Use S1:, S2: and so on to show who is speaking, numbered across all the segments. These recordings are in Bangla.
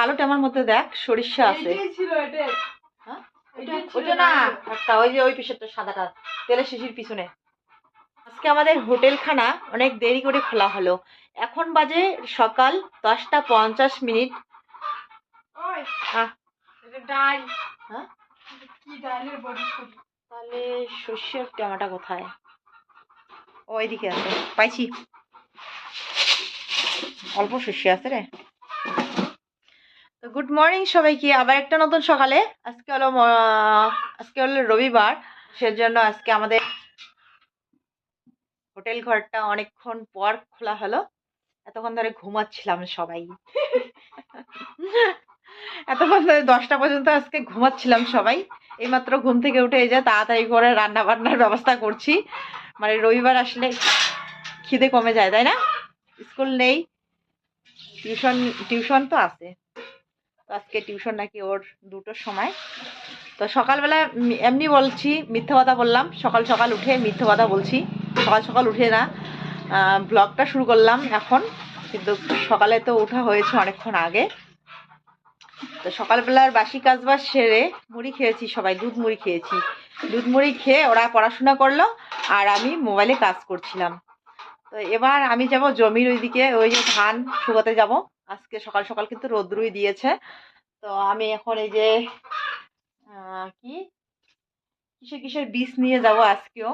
S1: কালো টেমার মধ্যে দেখ সরিষা আছে। হ্যাঁ?
S2: এটাই ছিল
S1: ওইটা না। একটা ওই যে ওই পিসেরটা সাদাটা তেলের শিশির পিছনে। আজকে আমাদের হোটেল খানা অনেক দেরি করে খোলা হলো। এখন বাজে সকাল দশটা পঞ্চাশ মিনিট। হ্যাঁ? তাহলে শস্যের টেমাটা কোথায়? ও এদিকে আছে। পাইছি। অল্প শস্য আছে রে। তো গুড মর্নিং সবাইকে, আবার একটা নতুন সকালে। আজকে হলো আজকে হলো রবিবার, সেজন্য আজকে আমাদের হোটেল ঘরটা অনেকক্ষণ পর খোলা হলো। এতক্ষণ ধরে ঘুমাচ্ছিলাম সবাই। এতক্ষণ ধরে দশটা পর্যন্ত আজকে ঘুমাচ্ছিলাম সবাই। এইমাত্র ঘুম থেকে উঠে যে তাড়াতাড়ি করে রান্না বান্নার ব্যবস্থা করছি। মানে রবিবার আসলে খিদে কমে যায়, তাই না? স্কুল নেই, টিউশন টিউশন তো আছে। তো আজকে টিউশন নাকি ওর দুটোর সময়। তো সকালবেলা এমনি বলছি, মিথ্যে কথা বললাম। সকাল সকাল উঠে মিথ্যে কথা বলছি। সকাল সকাল উঠে না ব্লগটা শুরু করলাম এখন। কিন্তু সকালে তো ওঠা হয়েছে অনেকক্ষণ আগে। তো সকালবেলার বাসি কাজবাজ সেরে মুড়ি খেয়েছি সবাই, দুধ মুড়ি খেয়েছি। দুধ মুড়ি খেয়ে ওরা পড়াশোনা করল আর আমি মোবাইলে কাজ করছিলাম। তো এবার আমি যাব জমির ওইদিকে, ওই যে ধান শুকাতে যাব। আজকে সকাল সকাল কিন্তু রোদ্রুই দিয়েছে। তো আমি এখন এই যে কি? কিসের কিসের বীজ নিয়ে যাব আজকেও?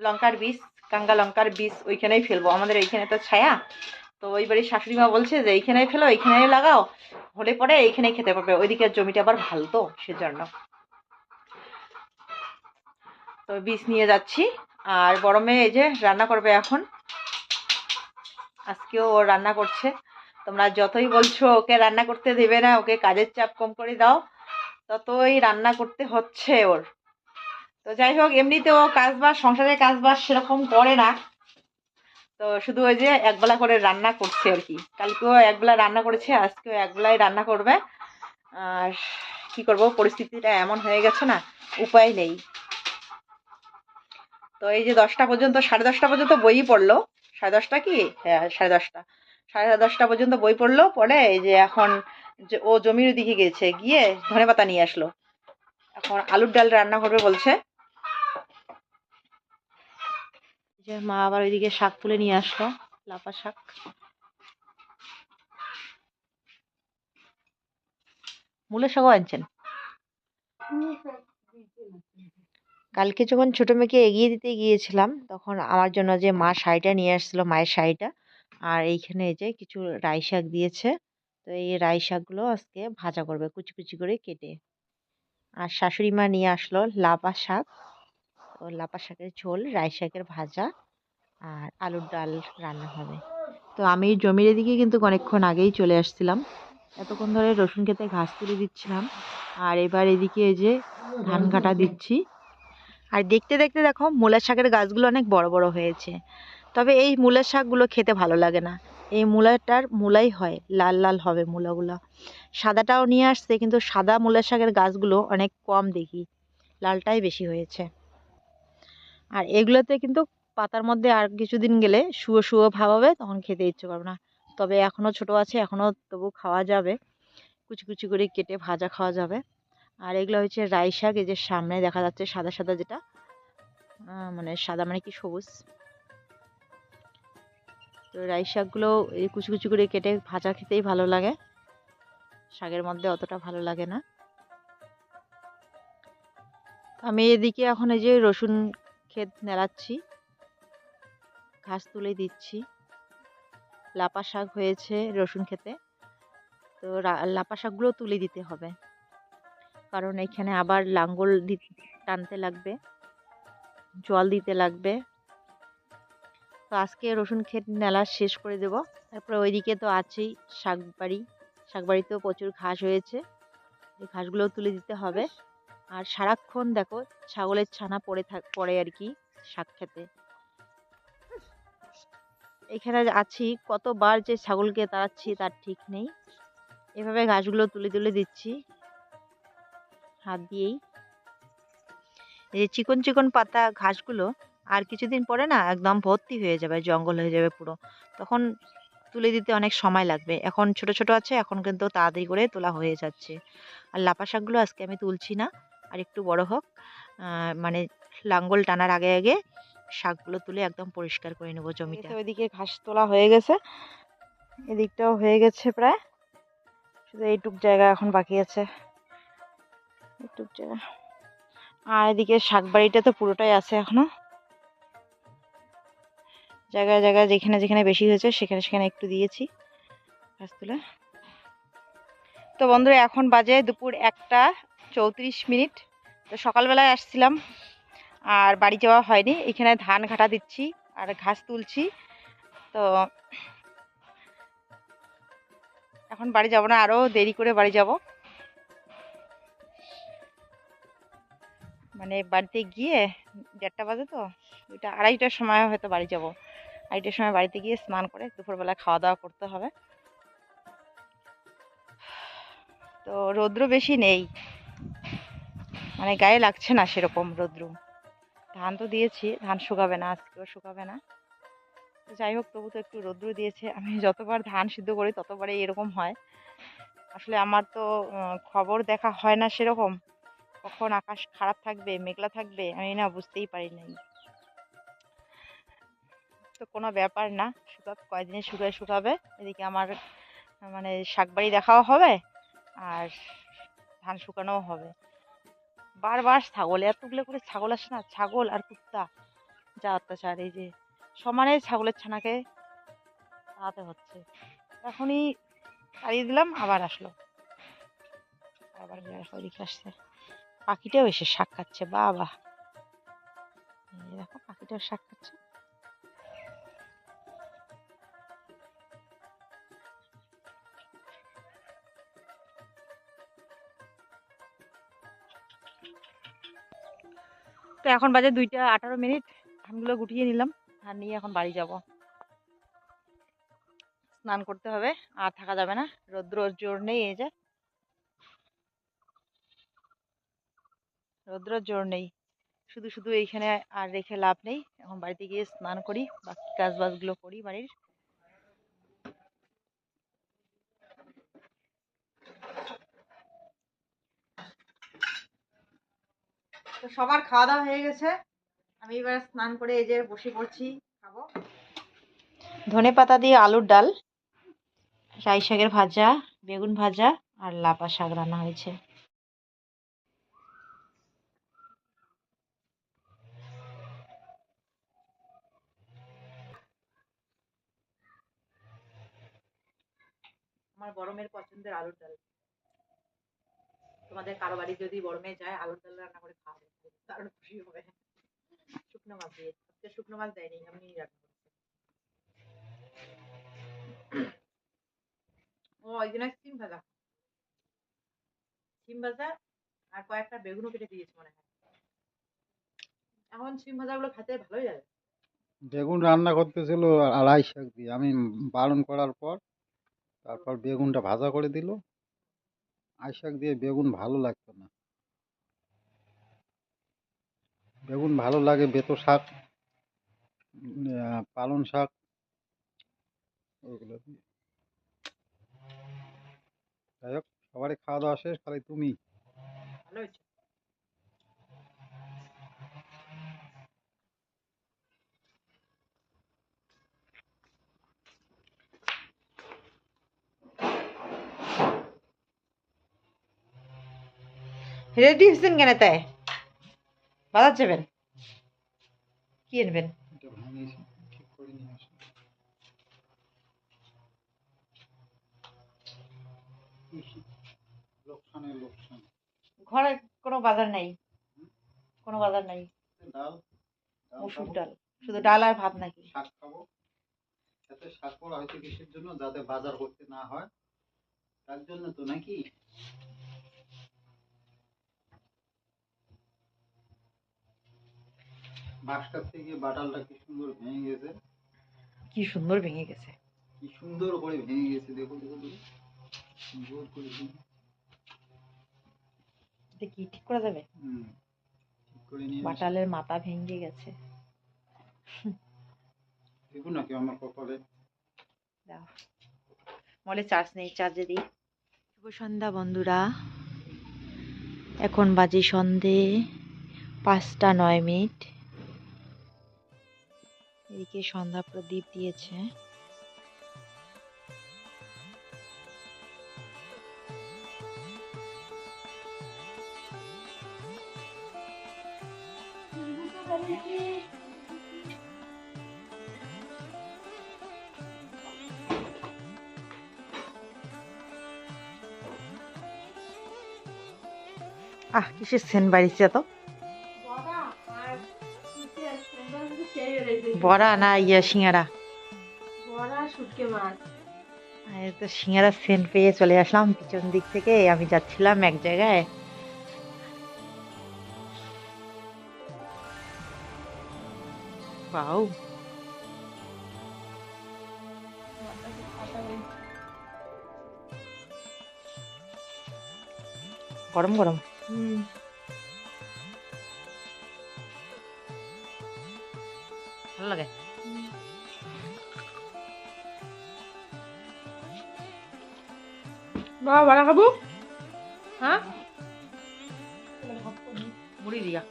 S1: লঙ্কার বীজ, কাঙ্গা লঙ্কার বীজ ওইখানেই ফেলব। আমাদের এইখানে তো ছায়া। তো ওই বাড়ির শাশুড়ি মা বলছে যে, এইখানেই ফেলো, এইখানেই লাগাও। হলে পরে এইখানেই খেতে পারবে। ওইদিকে জমিটা আবার ভালো তো, সেজন্য। তো বীজ নিয়ে যাচ্ছি। আর বড় মেয়ে এই যে রান্না করবে এখন। আজকেও রান্না করছে। তোমরা যতই বলছো, ওকে রান্না করতে দেবে না, ওকে কাজের চাপ কম করে দাও। ততই রান্না করতে হচ্ছে ওর। তো যাই হোক এমনিতে ও কাজবাজ, সংসারের কাজবাজ সেরকম করে না। তো শুধু ওই যে একবেলা করে রান্না করছে আর কি। কালকেও একবেলা রান্না করেছে, আজকেও একবেলাই রান্না করবে। আর কি করব, পরিস্থিতিটা এমন হয়ে গেছে না, উপায় নেই। তো এই যে দশটা পর্যন্ত, সাড়ে দশটা পর্যন্ত বই পড়ল। সাড়ে দশটা কি? হ্যাঁ সাড়ে দশটা। সাড়ে দশটা পর্যন্ত বই পড়ল পরে এই যে এখন ও জমির দিকে গেছে, গিয়ে ধনে পাতা নিয়ে আসলো। এখন আলুর ডাল রান্না করবে বলছে। যে মা আবার ওইদিকে শাক তুলে নিয়ে আসলো, লাফা শাক। মূলের শাকও আনছেন? কালকে যখন ছোটো মেয়েকে এগিয়ে দিতে গিয়েছিলাম, তখন আমার জন্য যে মা শাড়িটা নিয়ে আসছিল, মায়ের শাড়িটা আর এইখানে এই যে কিছু রাই শাক দিয়েছে। তো এই রাই শাকগুলো আজকে ভাজা করবে কুচি কুচি করে কেটে। আর শাশুড়ি মা নিয়ে আসলো লাপা শাক। তো লাপা শাকের ঝোল, রাই শাকের ভাজা আর আলুর ডাল রান্না হবে। তো আমি জমির এদিকে কিন্তু অনেকক্ষণ আগেই চলে আসছিলাম। এতক্ষণ ধরে রসুন খেতে ঘাস তুলে দিচ্ছিলাম। আর এবার এদিকে এই যে ধান কাটা দিচ্ছি। আর দেখতে দেখতে দেখো মূলা শাকের গাছগুলো অনেক বড় বড় হয়েছে। তবে এই মূলার শাকগুলো খেতে ভালো লাগে না। এই মূলাটার মূলাই হয়, লাল লাল হবে মূলাগুলো। সাদাটাও নিয়ে আসছে, কিন্তু সাদা মূলার শাকের গাছগুলো অনেক কম দেখি। লালটাই বেশি হয়েছে। আর এগুলোতে কিন্তু পাতার মধ্যে আর কিছুদিন গেলে শুয়ো শুয়ো ভাব হবে, তখন খেতে ইচ্ছে করবে না। তবে এখনও ছোট আছে, এখনও তবু খাওয়া যাবে। কুচি কুচি করে কেটে ভাজা খাওয়া যাবে। আর এগুলো হচ্ছে রাই শাক এই যে সামনে দেখা যাচ্ছে সাদা সাদা যেটা মানে সাদা মানে কি সবুজ। তো রাই শাকগুলো এই কুচি কুচি করে কেটে ভাজা খেতেই ভালো লাগে। শাকের মধ্যে অতটা ভালো লাগে না। আমি এদিকে এখন এই যে রসুন ক্ষেত নেড়াচ্ছি। ঘাস তুলে দিচ্ছি। লাপা শাক হয়েছে রসুন খেতে তো লাপা শাকগুলো তুলে দিতে হবে। কারণ এখানে আবার লাঙ্গল টানতে লাগবে। জল দিতে লাগবে। তো আজকে রসুন ক্ষেত নেলা শেষ করে দেব। তারপরে ওইদিকে তো আছেই শাকবাড়ি। শাকবাড়িতেও প্রচুর ঘাস হয়েছে। এই ঘাসগুলো তুলে দিতে হবে। আর সারাক্ষণ দেখো ছাগলের ছানা পড়ে থাক, পড়ে আর কি শাক খেতে। এখানে আছি, কতবার যে ছাগলকে তাড়াচ্ছি তার ঠিক নেই। এভাবে ঘাসগুলো তুলে তুলে দিচ্ছি। হাত দিয়েই। এই চিকন চিকন পাতা ঘাসগুলো আর কিছুদিন পরে না একদম ভর্তি হয়ে যাবে, জঙ্গল হয়ে যাবে পুরো। তখন তুলে দিতে অনেক সময় লাগবে। এখন ছোট ছোট আছে, এখন কিন্তু তাড়াতাড়ি করে তোলা হয়ে যাচ্ছে। আর লাপা শাকগুলো আজকে আমি তুলছি না, আর একটু বড় হোক। মানে লাঙ্গল টানার আগে আগে শাকগুলো তুলে একদম পরিষ্কার করে নেব জমিটা। ওইদিকে ঘাস তোলা হয়ে গেছে। এদিকটাও হয়ে গেছে প্রায়। শুধু এইটুক জায়গা এখন বাকি আছে। এইটুক জায়গা। আর এদিকে শাক বাড়িটা তো পুরোটাই আছে এখনও। জায়গায় জায়গায় যেখানে যেখানে বেশি হয়েছে, সেখানে সেখানে একটু দিয়েছি। তুলে তো বন্ধুরা, এখন বাজে দুপুর একটা চৌত্রিশ মিনিট। তো সকালবেলায় আসছিলাম আর বাড়ি যাওয়া হয়নি। এখানে ধান ঘাটা দিচ্ছি আর ঘাস তুলছি। তো এখন বাড়ি যাব না আরও দেরি করে বাড়ি যাব। মানে বাড়িতে গিয়ে দেড়টা বাজে তো, দুইটা, আড়াইটার সময় হয়তো বাড়ি যাব। আড়াইটার সময় বাড়িতে গিয়ে স্নান করে দুপুরবেলা খাওয়া দাওয়া করতে হবে। তো রৌদ্র বেশি নেই। মানে গায়ে লাগছে না সেরকম রৌদ্র। ধান তো দিয়েছি, ধান শুকাবে না, আজকেও শুকাবে না। তো যাই হোক, তবু তো একটু রৌদ্র দিয়েছে। আমি যতবার ধান সিদ্ধ করি, ততবারই এরকম হয়। আসলে আমার তো খবর দেখা হয় না সেরকম। কখন আকাশ খারাপ থাকবে, মেঘলা থাকবে, আমি না বুঝতেই পারি নাই। তো কোনো ব্যাপার না। শুকাক কয়দিনে শুকায় শুকাবে। এদিকে আমার মানে শাকবাড়ি দেখাও হবে আর ধান শুকানোও হবে। বারবার ছাগল, এতগুলো করে ছাগল আসে না? ছাগল আর কুত্তা। যা অত্যাচার, এই যে সমানে ছাগলের ছানাকে তাড়াতে হচ্ছে। এখনই তাড়িয়ে দিলাম, আবার আসলো। আবার ওদিকে আসছে। পাখিটাও এসে শাক খাচ্ছে, বাবা। দেখো, পাখিটাও শাক খাচ্ছে। তো এখন বাজে দুইটা আঠারো মিনিট। ধানগুলো গুটিয়ে নিলাম ধান নিয়ে এখন বাড়ি যাব। স্নান করতে হবে, আর থাকা যাবে না। রৌদ্র জোর নেই এই যে। রৌদ্র জোর নেই। শুধু শুধু এইখানে আর রেখে লাভ নেই। এখন বাড়িতে গিয়ে স্নান করি, বাকি কাজ বাজগুলো করি বাড়ির। তো সবার খাওয়া দাওয়া হয়ে গেছে। আমি এবার স্নান করে এই যে বসে পড়ছি খাব। ধনে পাতা দিয়ে আলুর ডাল রাই শাকের ভাজা বেগুন ভাজা আর লাপা শাক রান্না হয়েছে। আমার গরমের পছন্দের আলুর ডাল। তোমাদের কারও বাড়ি যদি বড় মেয়ে যায়, আলুর ডাল রান্না করে খাওয়াবে দারুণ খুশি হবে শুকনো মাছ দিয়ে। আজকে শুকনো মাছ দেয়নি, আমি রান্না ও, ওই সিম ভাজা। সিম ভাজা আর কয়েকটা বেগুনও কেটে দিয়েছে মনে হয়। এখন সিম ভাজাগুলো খেতে ভালোই লাগে।
S3: বেগুন রান্না করতেছিল আড়াই শাক দিয়ে। আমি বারণ করার পর তারপর বেগুনটা ভাজা করে দিল। আই শাক দিয়ে বেগুন ভালো লাগতো না। বেগুন ভালো লাগে, বেতো শাক পালন পালং শাক, ওইগুলো দিয়ে। যাই হোক, সবারই খাওয়া দাওয়া শেষ খালি তুমি?
S1: রেডি হচ্ছেন কেন তাই? বাজার যাবেন? কি আনবেন? ঘরে কোনো বাজার নাই। কোনো বাজার নাই।
S3: ডাল ডাল।
S1: শুধু ডাল আর ভাত নাকি?
S3: শাক খাব। যাতে শাক করা হয়েছে কিসের জন্য? যাতে বাজার করতে না হয়। তার জন্য তো নাকি কাটতে গিয়ে বাটালটা কি সুন্দর ভেঙে গেছে?
S1: কি সুন্দর ভেঙে গেছে।
S3: কি সুন্দর করে ভেঙে গেছে দেখো দেখো জোর করে ভেঙে-
S1: এটা কি ঠিক করা যাবে?
S3: হুম
S1: বাটালের মাথা ভেঙে গেছে।
S3: দেখো নাকি আমার কপালে।
S1: দাও। মলে চার্জ নেই চার্জে দিই। শুভ সন্ধ্যা বন্ধুরা। এখন বাজে সন্ধে পাঁচটা নয় মিনিট। এদিকে সন্ধ্যা প্রদীপ দিয়েছে। আহ কিসের সেন বাড়িছে তো?
S2: বড়া
S1: না ইয়া সিঙ্গারা
S2: বড়া শুটকে মাছ
S1: এই তো সিঙ্গারার সেন্ট পেয়ে চলে আসলাম পিছন দিক থেকে আমি যাচ্ছিলাম এক জায়গায় বাউ গরম গরম
S2: হুম
S1: ভালো লাগে
S2: বাবা বড়া খাব হ্যাঁ
S1: মুড়ি দিয়া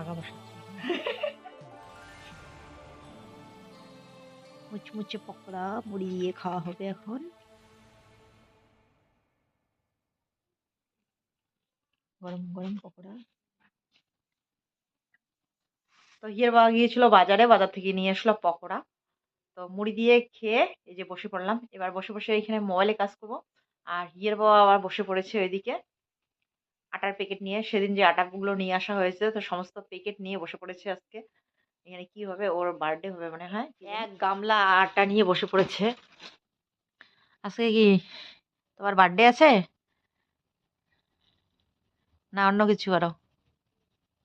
S1: ভাগা বসাচ্ছি মুচমুচে পকোড়া মুড়ি দিয়ে খাওয়া হবে এখন। গরম গরম পকোড়া। তো হিয়ার বাবা গিয়েছিল বাজারে, বাজার থেকে নিয়ে আসলো পকোড়া। তো মুড়ি দিয়ে খেয়ে এই যে বসে পড়লাম। এবার বসে বসে এখানে মোবাইলে কাজ করব। আর হিয়ার বাবা আবার বসে পড়েছে ওইদিকে। আটার প্যাকেট নিয়ে সেদিন যে আটাগুলো নিয়ে আসা হয়েছে তো সমস্ত প্যাকেট নিয়ে বসে পড়েছে আজকে। এখানে কি হবে? ওর বার্থডে হবে মনে হয় এক গামলা আটা নিয়ে বসে পড়েছে। আজকে কি তোমার বার্থডে আছে? না অন্য কিছু আরও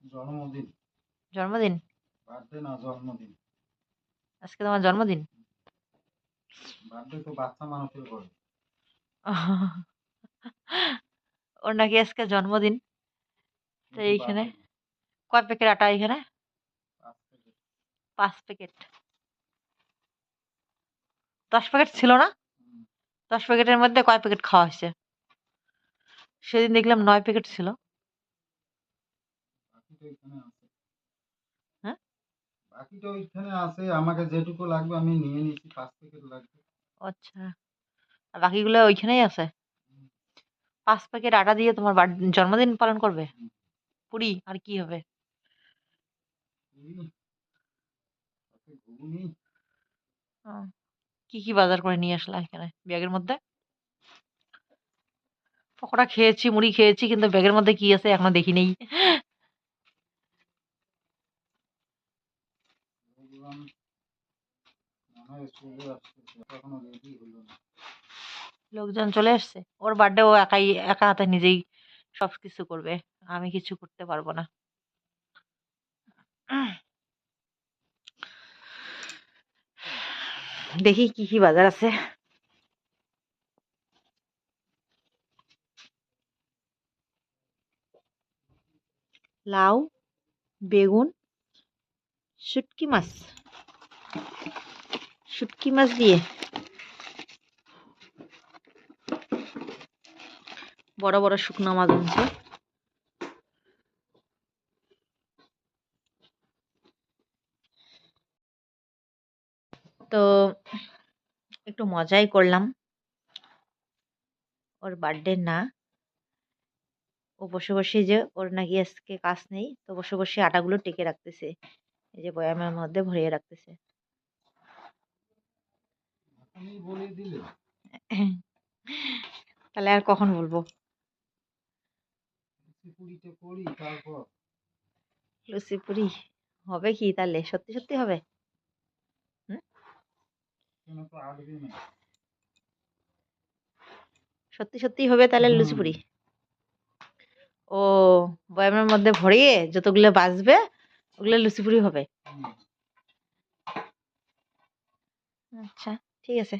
S3: জন্মদিন।
S1: জন্মদিন?
S3: বার্থডে না জন্মদিন।
S1: আজকে তোমার জন্মদিন?
S3: বার্থডে তো বাচ্চা মানুষের করে
S1: ওর নাকি আজকে জন্মদিন। তো এইখানে কয় প্যাকেট আটা এখানে পাঁচ প্যাকেট দশ প্যাকেট ছিল না? দশ প্যাকেটের মধ্যে কয় প্যাকেট খাওয়া হয়েছে? সেদিন দেখলাম নয় প্যাকেট ছিল।
S3: বাকিটা ওইখানে আছে।
S1: হ্যাঁ?
S3: বাকিটা ওইখানে আছে। আমাকে যেটুকু লাগবে আমি নিয়ে নিয়েছি পাঁচ প্যাকেট লাগবে।
S1: আচ্ছা। আর বাকিগুলো ওইখানেই আছে? পাঁচ প্যাকেট আটা দিয়ে তোমার জন্মদিন পালন করবে। পুরি, আর কি হবে? কি কি বাজার করে নিয়ে আসলা এখানে? ব্যাগের মধ্যে? পকোড়া খেয়েছি, মুড়ি খেয়েছি, কিন্তু ব্যাগের মধ্যে কি আছে এখনও দেখি নেই। লোকজন চলে আসছে। ওর বার্থডে ও একাই, একা হাতে নিজেই সব কিছু করবে। আমি কিছু করতে পারব না। দেখি কি কি বাজার আছে। লাউ, বেগুন, শুটকি মাছ। শুটকি মাছ দিয়ে বড় বড় শুকনো মাছ আনছে তো একটু মজাই করলাম। ওর বার্থডে না। ও বসে বসে যে ওর নাকি আজকে কাজ নেই তো বসে বসে আটাগুলো টেকে রাখতেছে। এই যে বয়ামের মধ্যে ভরিয়ে রাখতেছে। তাহলে আর কখন বলব?
S3: পুরিটা করি তারপর
S1: লুচি পুরি হবে কি তাহলে? সত্যি সত্যি হবে? সত্যি সত্যি হবে তাহলে লুচিপুরি ও বয়ামের মধ্যে ভরিয়ে যতগুলো বাঁচবে ওগুলো লুচিপুরি হবে? আচ্ছা ঠিক আছে।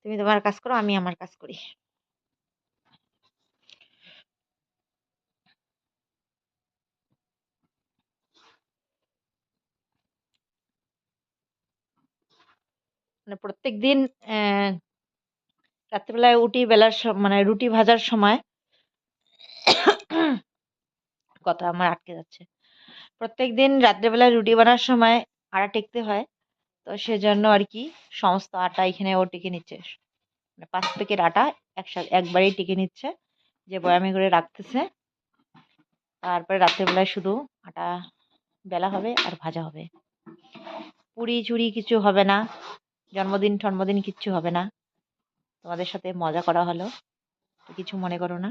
S1: তুমি তোমার কাজ করো আমি আমার কাজ করি। মানে প্রত্যেক দিন রাত্রিবেলায় উঠি বেলার মানে রুটি ভাজার সময় কথা আমার আটকে যাচ্ছে। প্রত্যেক দিন রাত্রেবেলায় রুটি বানার সময় আটা টেকতে হয়, তো সেজন্য আর কি সমস্ত আটা এখানে ও টেকে নিচ্ছে। মানে পাঁচ প্যাকেট আটা একসাথে একবারেই টেকে নিচ্ছে, যে বয়ামে করে রাখতেছে। তারপরে রাত্রেবেলায় শুধু আটা বেলা হবে আর ভাজা হবে। পুরি চুরি কিছু হবে না। জন্মদিন টন্মদিন কিচ্ছু হবে না। তোমাদের সাথে মজা করা হলো। কিছু মনে করো না।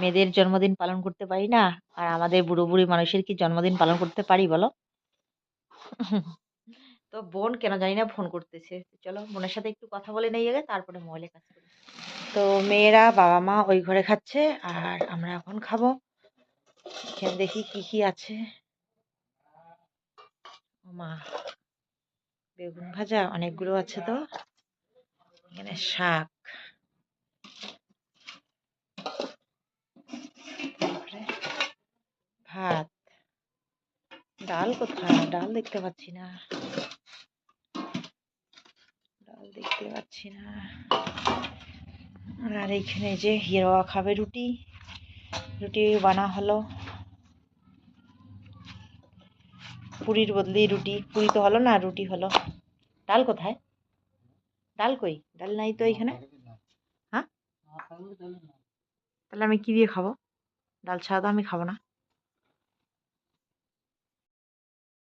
S1: মেয়েদের জন্মদিন পালন করতে পারি না? আর আমাদের বুড়ো বুড়ি মানুষের কি জন্মদিন পালন করতে পারি বলো? তো বোন কেন জানি না ফোন করতেছে। চলো বোনের সাথে একটু কথা বলে নেই আগে তারপরে মোবাইলে কাজ করি। তো মেয়েরা বাবা মা ওই ঘরে খাচ্ছে আর আমরা এখন খাব। এখানে দেখি কি কি আছে। মা, বেগুন ভাজা, অনেকগুলো আছে তো। এখানে শাক। ভাত। ডাল কোথায়? ডাল দেখতে পাচ্ছি না। ডাল দেখতে পাচ্ছি না। আর এইখানে যে হিরোয়া খাবে রুটি। রুটি বানা হলো। পুরীর বদলি রুটি, পুরি তো হলো না, রুটি হলো। ডাল কোথায়? ডাল কই? ডাল নাই তো এখানে? হ্যাঁ? তাহলে আমি কি দিয়ে খাব? ডাল ছাড়া তো আমি খাব না।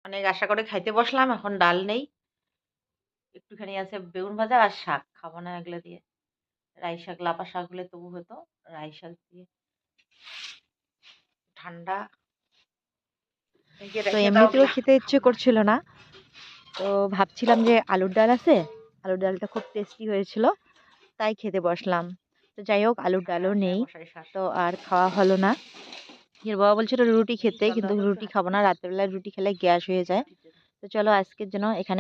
S1: অনেক আশা করে খাইতে বসলাম, এখন ডাল নেই। একটুখানি আছে বেগুন ভাজা আর শাক, খাব না এগুলো দিয়ে। রাই শাক, লাপা শাক হলে তবু হতো। রাই শাক দিয়ে ঠান্ডা তো এমনিতেও খেতে ইচ্ছে করছিল না। তো ভাবছিলাম যে আলুর ডাল আছে? আলুর ডালটা খুব টেস্টি হয়েছিল তাই খেতে বসলাম। তো যাই হোক আলুর ডালও নেই। তো আর খাওয়া হলো না। এর বাবা বলছিল রুটি খেতে কিন্তু রুটি খাব না রাত্রেবেলায় রুটি খেলে গ্যাস হয়ে যায়। তো চলো আজকের জন্য এখানে